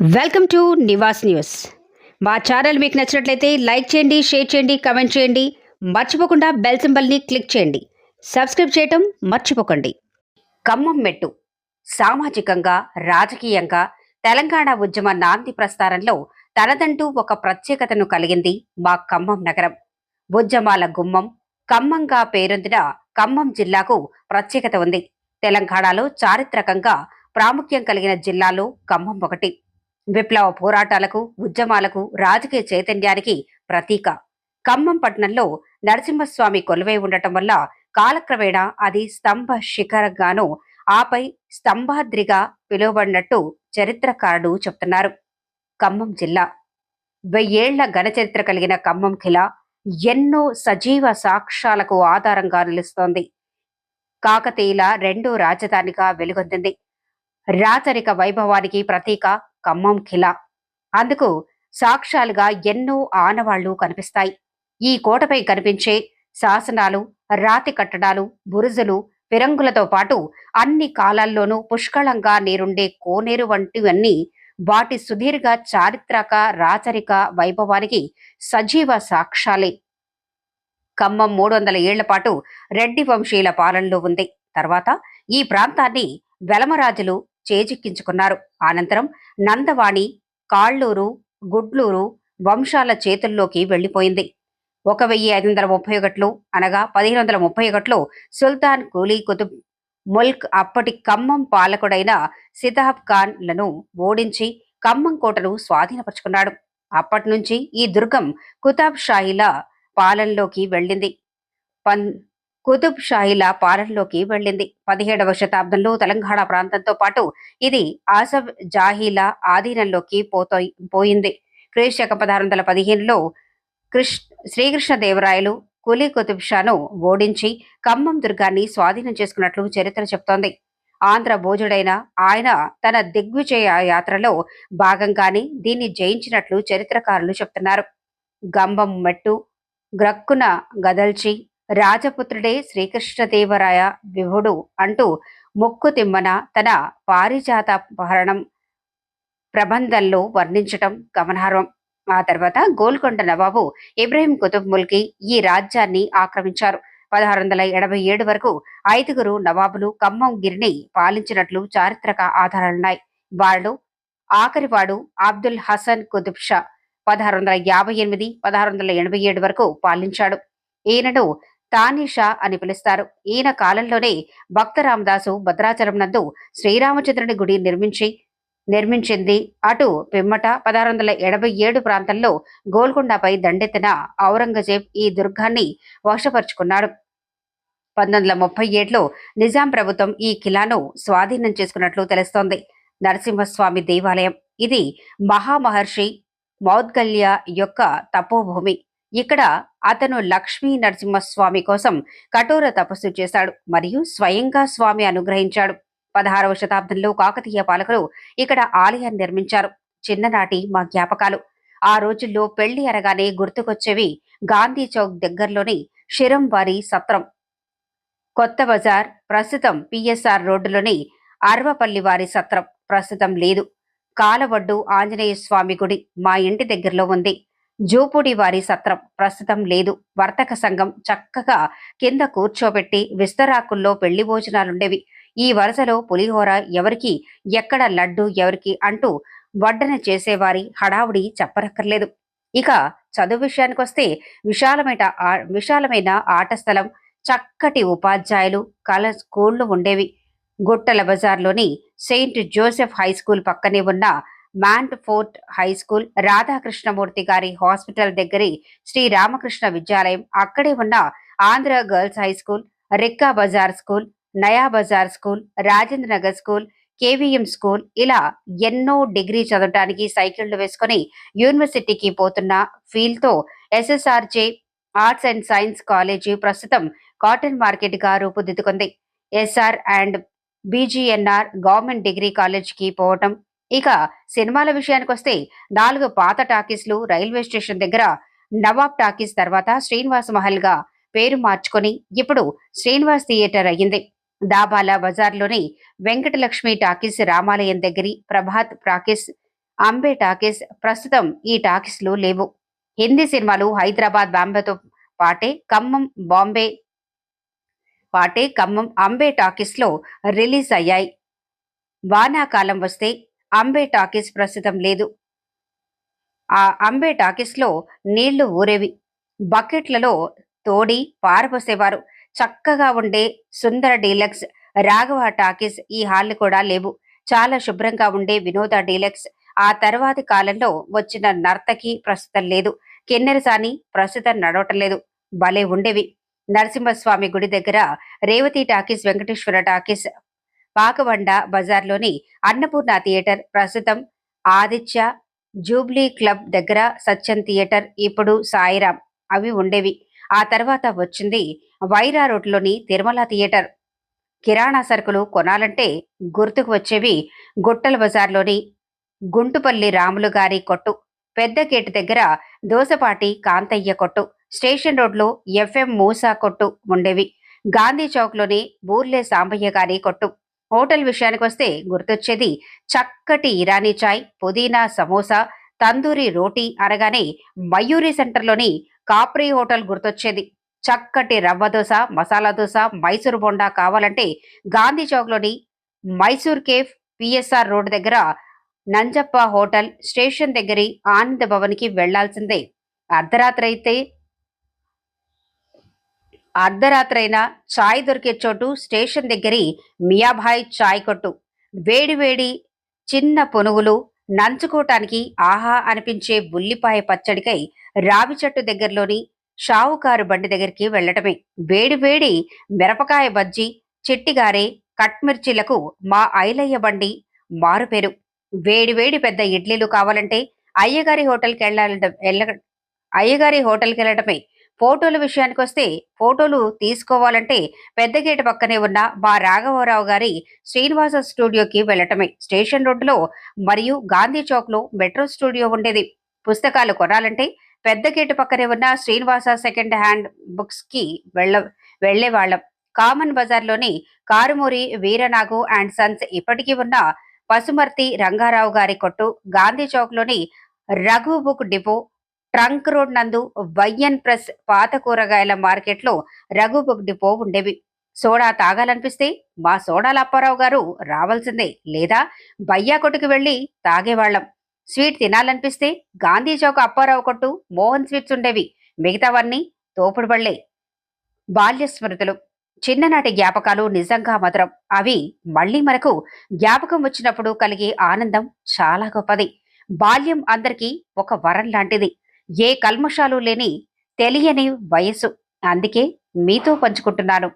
Welcome to Nivas news. మా channel మీకు నచ్చినట్లయితే లైక్ చేయండి షేర్ చేయండి కమెంట్ చేయండి. మర్చిపోకుండా బెల్ సింబల్ని క్లిక్ చేయండి. సబ్స్క్రైబ్ చేయటం మర్చిపోకండి. ఖమ్మం మెట్టు. సామాజికంగా రాజకీయంగా తెలంగాణ ఉద్యమ నాంది ప్రస్థానంలో తనదంటూ ఒక ప్రత్యేకతను కలిగింది మా ఖమ్మం నగరం. ఉద్యమాల గుమ్మం ఖమ్మంగా పేరొందిన ఖమ్మం జిల్లాకు ప్రత్యేకత ఉంది. తెలంగాణలో చారిత్రకంగా ప్రాముఖ్యం కలిగిన జిల్లాలో ఖమ్మం ఒకటి. విప్లవ పోరాటాలకు ఉద్యమాలకు రాజకీయ చైతన్యానికి ప్రతీక. ఖమ్మం పట్టణంలో నరసింహస్వామి కొలువై ఉండటం వల్ల కాలక్రమేణా అది స్తంభ శిఖరంగాను ఆపై స్తంభాద్రిగా పిలువబడినట్టు చరిత్రకారుడు చెప్తున్నారు. ఖమ్మం జిల్లా. వెయ్యేళ్ళ ఘనచరిత్ర కలిగిన ఖమ్మం ఖిలా ఎన్నో సజీవ సాక్ష్యాలకు ఆధారంగా నిలుస్తోంది. కాకతీయుల రెండో రాజధానిగా వెలుగొందింది. రాచరిక వైభవానికి ప్రతీక ఖమ్మం ఖిలా. అందుకు సాక్ష్యాలుగా ఎన్నో ఆనవాళ్ళు కనిపిస్తాయి. ఈ కోటపై కనిపించే శాసనాలు రాతి కట్టడాలు బురుజులు ఫిరంగులతో పాటు అన్ని కాలాల్లోనూ పుష్కళంగా నీరుండే కోనేరు వంటివన్నీ వాటి సుదీర్ఘ చారిత్రక రాచరిక వైభవానికి సజీవ సాక్ష్యాలే. ఖమ్మం మూడు వందల ఏళ్ళ పాటు రెడ్డి వంశీయుల పాలనలో ఉంది. తర్వాత ఈ ప్రాంతాన్ని వెలమరాజులు చేజిక్కించుకున్నారు. అనంతరం నందవాణి కాళ్ళూరు గుడ్లూరు వంశాల చేతుల్లోకి వెళ్ళిపోయింది ఒక వెయ్యి ఐదు వందల ముప్పై ఒకటిలో అనగా పదిహేను వందల ముప్పై ఒకటిలో సుల్తాన్ కూలీ కుతుబ్ ముల్క్ అప్పటి ఖమ్మం పాలకుడైన సితాబ్ ఖాన్లను ఓడించి ఖమ్మం కోటను స్వాధీనపరుచుకున్నాడు. అప్పటి నుంచి ఈ దుర్గం కుతాబ్ షాహీల పాలనలోకి వెళ్ళింది. పన్ కుతుబ్ షాహిల పాలనలోకి వెళ్ళింది. పదిహేడవ శతాబ్దంలో తెలంగాణ ప్రాంతంతో పాటు ఇది ఆసఫ్ జాహీల ఆధీనంలోకి పోతో పోయింది. క్రీశకం పదహారు వందల పదిహేనులో కృష్ శ్రీకృష్ణదేవరాయలు కులీ కుతుబ్ షాను ఓడించి ఖమ్మం దుర్గాన్ని స్వాధీనం చేసుకున్నట్లు చరిత్ర చెప్తోంది. ఆంధ్ర భోజుడైన ఆయన తన దిగ్విజయ యాత్రలో భాగంగానే దీన్ని జయించినట్లు చరిత్రకారులు చెప్తున్నారు. గంబం మెట్టు గ్రక్కున గదల్చి రాజపుత్రుడే శ్రీకృష్ణదేవరాయ విభుడు అంటూ ముక్కు తిమ్మన తన పారిజాత పహరణం ప్రబంధంలో వర్ణించటం గమనార్హం. ఆ తర్వాత గోల్కొండ నవాబు ఇబ్రహీం కుతుబ్ ముల్కి ఈ రాజ్యాన్ని ఆక్రమించారు. పదహారు వందల ఎనభై ఏడు వరకు ఐదుగురు నవాబులు ఖమ్మం గిరిని పాలించినట్లు చారిత్రక ఆధారాలున్నాయి వాళ్ళు ఆఖరివాడు అబ్దుల్ హసన్ కుతుబ్ షా పదహారు వందల యాభై ఎనిమిది పదహారు వందల ఎనభై ఏడు వరకు పాలించాడు. ఈయనను తానీషా అని పిలుస్తారు. ఈయన కాలంలోనే భక్త రామదాసు భద్రాచలం నందు శ్రీరామచంద్రుని గుడి నిర్మించి నిర్మించింది. అటు పిమ్మట పదహారు వందల ఎనభై ఏడు ప్రాంతంలో గోల్కొండపై దండెత్తిన ఔరంగజేబ్ ఈ దుర్గాన్ని వశపరుచుకున్నాడు. పంతొమ్మిది వందల ముప్పై ఏడులో నిజాం ప్రభుత్వం ఈ కిలాను స్వాధీనం చేసుకున్నట్లు తెలుస్తోంది. నరసింహస్వామి దేవాలయం. ఇది మహామహర్షి మౌద్గల్య యొక్క తపోభూమి. ఇక్కడ అతను లక్ష్మీ నరసింహస్వామి కోసం కఠోర తపస్సు చేశాడు మరియు స్వయంగా స్వామి అనుగ్రహించాడు. పదహారవ శతాబ్దంలో కాకతీయ పాలకులు ఇక్కడ ఆలయాన్ని నిర్మించారు. చిన్ననాటి మా జ్ఞాపకాలు. ఆ రోజుల్లో పెళ్ళి అనగానే గుర్తుకొచ్చేవి గాంధీ చౌక్ దగ్గరలోని షిరంవారి సత్రం. కొత్త బజార్ ప్రస్తుతం పిఎస్ఆర్ రోడ్డులోని అర్వపల్లి వారి సత్రం. ప్రస్తుతం లేదు. కాలవడ్డు ఆంజనేయ స్వామి గుడి మా ఇంటి దగ్గరలో ఉంది. జూపుడి వారి సత్రం ప్రస్తుతం లేదు. వర్తక సంఘం చక్కగా కింద కూర్చోబెట్టి విస్తరాకుల్లో పెళ్ళి భోజనాలుండేవి. ఈ వరుసలో పులిహోర ఎవరికి ఎక్కడ లడ్డు ఎవరికి అంటూ వడ్డన చేసేవారి హడావుడి చెప్పరక్కర్లేదు ఇక చదువు విషయానికొస్తే విశాలమైన విశాలమైన ఆట స్థలం చక్కటి ఉపాధ్యాయులు కళ స్కూళ్ళు ఉండేవి. గుట్టల బజార్లోని సెయింట్ జోసెఫ్ హై స్కూల్ పక్కనే ఉన్న Montfort high school Radhakrishnamurthy గారి హాస్పిటల్ దగ్గరి శ్రీ రామకృష్ణ విద్యాలయం. అక్కడే ఉన్న Andhra girls high school Rikka Bazaar school Naya Bazaar school Rajendra Nagar school KVM school ఇలా ఎన్నో డిగ్రీ చదవడానికి సైకిళ్ళు వేసుకొని యూనివర్సిటీకి పోతున్న ఫీల్తో SSRJ arts and science college ప్రస్తుతం కాటన్ మార్కెట్గా రూపుదిద్దుకుంది. SR and BGNR government degree కాలేజ్కి పోవటం ఇక సినిమాల విషయానికి వస్తే నాలుగు పాత టాకీస్లు రైల్వే స్టేషన్ దగ్గర నవాబ్ టాకీస్ తర్వాత శ్రీనివాస్ మహల్గా పేరు మార్చుకొని ఇప్పుడు శ్రీనివాస్ థియేటర్ అయ్యింది. దాబాల బజార్లోని వెంకటలక్ష్మి టాకీస్ రామాలయం దగ్గరి ప్రభాత్ టాకీస్ అంబే టాకీస్ ప్రస్తుతం ఈ టాకీస్లు లేవు. హిందీ సినిమాలు హైదరాబాద్ బాంబేతో పాటే ఖమ్మం బాంబే పాటే ఖమ్మం అంబే టాకీస్లో రిలీజ్ అయ్యాయి. వానాకాలం వస్తే అంబే టాకీస్ ప్రస్తుతం లేదు. ఆ అంబే టాకీస్లో నీళ్ళు ఊరేవి. బకెట్లలో తోడి పారపోసేవారు చక్కగా ఉండే సుందర డీలక్స్ రాఘవ టాకీస్ ఈ హాల్ కూడా లేవు. చాలా శుభ్రంగా ఉండే వినోద డీలక్స్. ఆ తర్వాతి కాలంలో వచ్చిన నర్తకి ప్రస్తుతం లేదు. కిన్నెరసాని ప్రస్తుతం నడవటం లేదు. భలే ఉండేవి. నరసింహస్వామి గుడి దగ్గర రేవతి టాకీస్ వెంకటేశ్వర టాకీస్ పాకవండ బజార్లోని అన్నపూర్ణ థియేటర్ ప్రస్తుతం ఆదిత్య జూబ్లీ క్లబ్ దగ్గర సత్యం థియేటర్ ఇప్పుడు సాయిరాం. అవి ఉండేవి. ఆ తర్వాత వచ్చింది వైరా రోడ్లోని తిరుమల థియేటర్. కిరాణా సరుకులు కొనాలంటే గుర్తుకు వచ్చేవి గుట్టల బజార్లోని గుంటుపల్లి రాములు గారి కొట్టు పెద్ద గేటు దగ్గర దోసపాటి కాంతయ్య కొట్టు స్టేషన్ రోడ్లో ఎఫ్ఎం మూసా కొట్టు ఉండేవి. గాంధీ చౌక్లోని బూర్లే సాంబయ్య గారి కొట్టు. హోటల్ విషయానికి వస్తే గుర్తొచ్చేది చక్కటి ఇరానీ చాయ్ పుదీనా సమోసా తందూరి రోటీ అనగానే మయూరి సెంటర్లోని కాప్రీ హోటల్ గుర్తొచ్చేది. చక్కటి రవ్వ దోశ మసాలా దోశ మైసూర్ బొండా కావాలంటే గాంధీ చౌక్లోని మైసూర్ కేఫ్ పిఎస్ఆర్ రోడ్ దగ్గర నంజప్ప హోటల్ స్టేషన్ దగ్గరి ఆనంద భవన్కి వెళ్ళాల్సిందే. అర్ధరాత్రి అయితే అర్ధరాత్రైనా చాయ్ దొరికే చోటు స్టేషన్ దగ్గరి మియాభాయ్ చాయ్ కొట్టు. వేడి వేడి చిన్న పునుగులు నంచుకోటానికి ఆహా అనిపించే ఉల్లిపాయ పచ్చడికై రావి చెట్టు దగ్గరలోని షావుకారు బండి దగ్గరికి వెళ్ళటమే. వేడివేడి మిరపకాయ బజ్జి చెట్టిగారే కట్మిర్చీలకు మా ఐలయ్య బండి మారుపేరు. వేడి వేడి పెద్ద ఇడ్లీలు కావాలంటే అయ్యగారి హోటల్కి వెళ్ళాలంటే వెళ్ళ అయ్యగారి హోటల్కి వెళ్ళటమే ఫోటోల విషయానికి వస్తే ఫోటోలు తీసుకోవాలంటే పెద్దగేట పక్కనే ఉన్న బా రాఘవరావు గారి శ్రీనివాస స్టూడియోకి వెళ్ళటమే. స్టేషన్ రోడ్డులో మరియు గాంధీ చౌక్లో మెట్రో స్టూడియో ఉండేది. పుస్తకాలు కొనాలంటే పెద్దగేటు పక్కనే ఉన్న శ్రీనివాస సెకండ్ హ్యాండ్ బుక్స్కి వెళ్ళ వెళ్ళేవాళ్ళం కామన్ బజార్లోని కారుమూరి వీరనాగు అండ్ సన్స్ ఇప్పటికీ ఉన్న పసుమర్తి రంగారావు గారి కొట్టు Gandhi చౌక్లోని Raghu book depot trunk road నందు వైఎన్ ప్రెస్ పాత కూరగాయల మార్కెట్లో రఘు బుక్ డిపో ఉండేవి. సోడా తాగాలనిపిస్తే మా సోడాల అప్పారావు గారు రావాల్సిందే లేదా బయ్యా కొట్టుకు వెళ్ళి తాగేవాళ్ళం. స్వీట్ తినాలనిపిస్తే గాంధీ చౌక్ అప్పారావు కొట్టు మోహన్ స్వీట్స్ ఉండేవి. మిగతావన్నీ తోపుడు బళ్ళే. బాల్య స్మృతులు. చిన్ననాటి జ్ఞాపకాలు నిజంగా మధురం. అవి మళ్ళీ మనకు జ్ఞాపకం వచ్చినప్పుడు కలిగే ఆనందం చాలా గొప్పది. బాల్యం అందరికీ ఒక వరం లాంటిది. ఏ కల్మషాలు లేని తెలియని వయస్సు అందుకే మీతో పంచుకుంటున్నాను.